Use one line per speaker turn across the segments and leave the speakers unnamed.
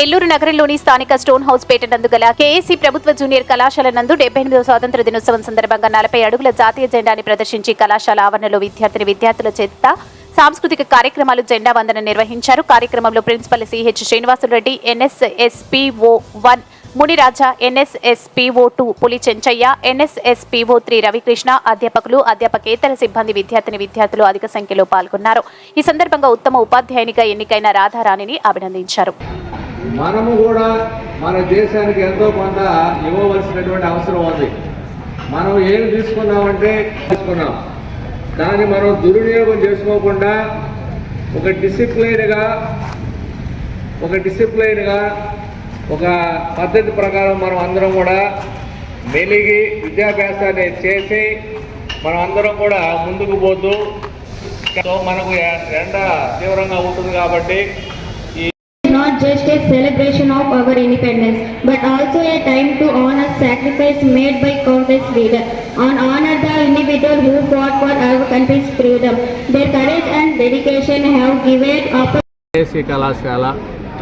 నగరంలోని స్థానిక stone house పేట నందు గల కేఏసీ ప్రభుత్వ జూనియర్ కళాశాల నందు డెబ్బై ఎనిమిదవ స్వాతంత్ర దినోత్సవం సందర్భంగా నలభై అడుగుల జాతీయ జెండాని ప్రదర్శించి కళాశాల ఆవరణలో విద్యార్థిని విద్యార్థుల చేత సాంస్కృతిక కార్యక్రమాలు జెండా వందన నిర్వహించారు. కార్యక్రమంలో principal CH Srinivasula Reddy NSSPO one Muniraja NSSPO two Puli Chenchaiah NSSPO three Ravikrishna అధ్యాపకులు అధ్యాపకేతర సిబ్బంది విద్యార్థిని విద్యార్థులు అధిక సంఖ్యలో పాల్గొన్నారు. ఈ సందర్భంగా ఉత్తమ ఉపాధ్యాయునిగా ఎన్నికైన రాధారాణిని అభినందించారు.
మనము కూడా మన దేశానికి ఎంతో కొంత ఇవ్వవలసినటువంటి అవసరం ఉంది. మనం ఏం తీసుకున్నామంటే తీసుకున్నాం. దాన్ని మనం దుర్వినియోగం చేసుకోకుండా ఒక డిసిప్లైన్గా ఒక డిసిప్లైన్గా ఒక పద్ధతి ప్రకారం మనం అందరం కూడా మెలిగి విద్యాభ్యాసాన్ని చేసి మనం అందరం కూడా ముందుకు పోతూ మనకు ఎండ తీవ్రంగా ఉంటుంది కాబట్టి
not just a celebration of our independence, but also a time to honor sacrifice made by countless leaders and honor the individual who fought for our country's freedom. Their courage and dedication have given up.
AC కళాశాల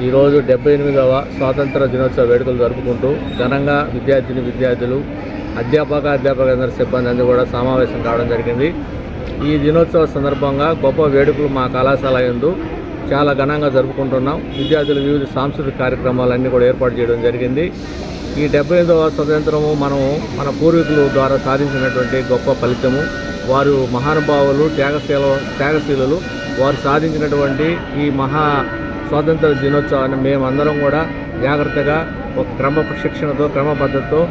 ఈరోజు డెబ్బై ఎనిమిదవ స్వాతంత్ర దినోత్సవ వేడుకలు జరుపుకుంటూ ఘనంగా విద్యార్థిని విద్యార్థులు అధ్యాపక అధ్యాపక సిబ్బంది అందరూ కూడా సమావేశం కావడం జరిగింది ఈ దినోత్సవ సందర్భంగా గొప్ప వేడుకలు మా కళాశాల ఎందు చాలా ఘనంగా జరుపుకుంటున్నాం. విద్యార్థులు వివిధ సాంస్కృతిక కార్యక్రమాలన్నీ కూడా ఏర్పాటు చేయడం జరిగింది. ఈ డెబ్బై ఐదవ స్వతంత్రము మనము మన పూర్వీకుల ద్వారా సాధించినటువంటి గొప్ప ఫలితము. వారు మహానుభావులు త్యాగశీల త్యాగశీలులు. వారు సాధించినటువంటి ఈ మహా స్వాతంత్ర దినోత్సవాన్ని మేమందరం కూడా జాగ్రత్తగా ఒక క్రమ శిక్షణతో క్రమబద్ధతతో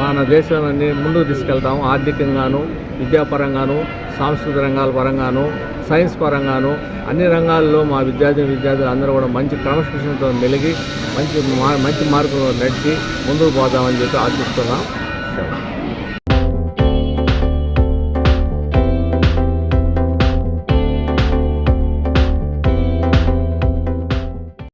మన దేశాన్ని ముందుకు తీసుకెళ్తాము. ఆర్థికంగాను విద్యాపరంగాను సాంస్కృతిక రంగాల పరంగాను సైన్స్ పరంగాను అన్ని రంగాల్లో మా విద్యార్థి విద్యార్థులు అందరూ కూడా మంచి క్రమశిక్షణతో మెలిగి మంచి మా మంచి మార్గంలో నడిచి ముందుకు పోదామని చెప్పి ఆశిస్తున్నాం.